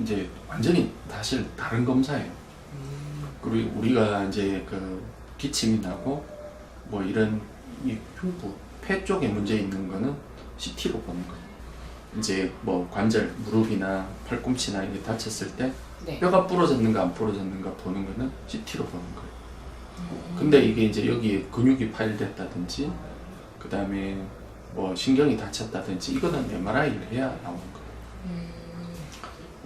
이제 완전히 사실 다른 검사예요. 그리고 우리가 이제 그 기침이 나고 뭐 이런 이 흉부 폐 쪽에 문제 있는 거는 CT로 보는 거예요. 이제 뭐 관절 무릎이나 팔꿈치나 이게 다쳤을 때 네. 뼈가 부러졌는가 안 부러졌는가 보는 거는 CT로 보는 거예요. 근데 이게 이제 여기에 근육이 파열됐다든지 그 다음에 뭐 신경이 다쳤다든지 이거는 MRI를 해야 나오는 거예요. 음,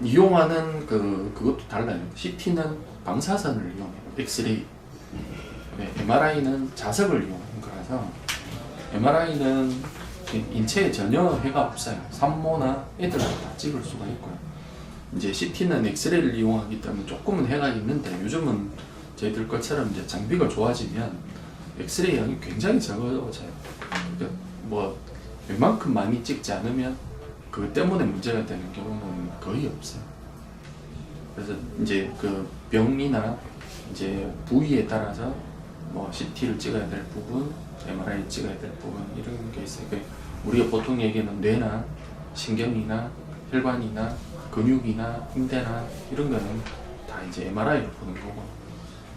이용하는 그 그것도 달라요. CT는 방사선을 이용해요. 엑스레이. 네, MRI는 자석을 이용하는 거라서 MRI는 인체에 전혀 해가 없어요. 산모나 애들한테 다 찍을 수가 있고요. 이제 CT는 엑스레이를 이용하기 때문에 조금은 해가 있는데 요즘은 저희들 것처럼 이제 장비가 좋아지면 엑스레이 양이 굉장히 적어져요. 그러니까 뭐 웬만큼 많이 찍지 않으면 그것 때문에 문제가 되는 경우는 거의 없어요. 그래서 이제 그 병이나 이제 부위에 따라서 뭐 CT를 찍어야 될 부분, MRI 찍어야 될 부분 이런 게 있어요. 그 우리가 보통 얘기하는 뇌나 신경이나 혈관이나 근육이나 인대나 이런 거는 다 이제 MRI로 보는 거고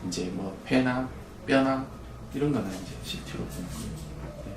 이제 뭐 폐나 뼈나 이런 거는 이제 CT로 보는 거예요. 네.